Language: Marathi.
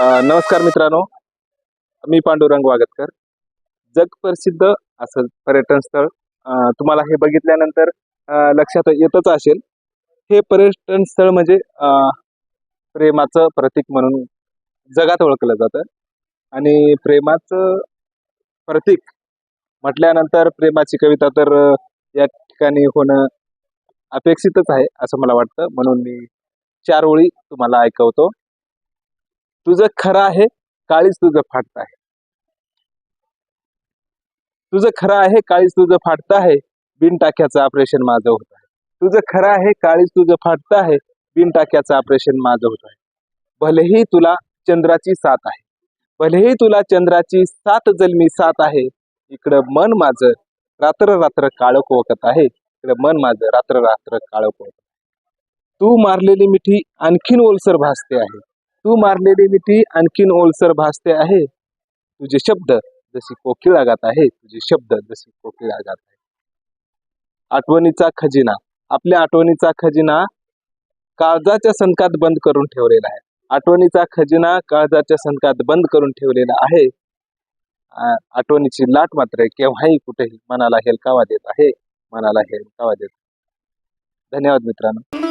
नमस्कार मित्रांनो. मी पांडुरंग वागतकर जगप्रसिद्ध असं पर्यटन स्थळ तुम्हाला हे बघितल्यानंतर लक्षात येतच असेल. हे पर्यटन स्थळ म्हणजे प्रेमाचं प्रतीक म्हणून जगात ओळखलं जातं. आणि प्रेमाचं प्रतीक म्हटल्यानंतर प्रेमाची कविता तर या ठिकाणी होणं अपेक्षितच आहे असं मला वाटतं. म्हणून मी चार ओळी तुम्हाला ऐकवतो. तुझं खरं आहे काळीच तुझं फाटत आहे. तुझं खरं आहे काळीच तुझं फाटत आहे बिन टाक्याचं ऑपरेशन माझं होत आहे. तुझं खरं आहे काळीच तुझं फाटत आहे बिन टाक्याचं ऑपरेशन माझं होत आहे. भलेही तुला चंद्राची साथ आहे. भलेही तुला चंद्राची सात जन्मी साथ आहे इकडं मन माझं रात्र रात्र काळोख वकत आहे इकडं मन माझं रात्र रात्र काळोख वकत तू मारलेली मिठी आणखीन ओलसर भासते आहे. तू मारलेली मिठी आणखीन ओलसर भासते आहे. तुझे शब्द जशी कोकिळा गात आहे तुझे शब्द जशी कोकिळा गात आहे. आठवणीचा खजिना आपल्या आठवणीचा खजिना काळजाच्या संकात बंद करून ठेवलेला आहे. आठवणीचा खजिना काळजाच्या संकात बंद करून ठेवलेला आहे. आठवणीची लाट मात्र केव्हाही कुठेही मनाला हेलकावा देत आहे. मनाला हेलकावा देत धन्यवाद मित्रांनो.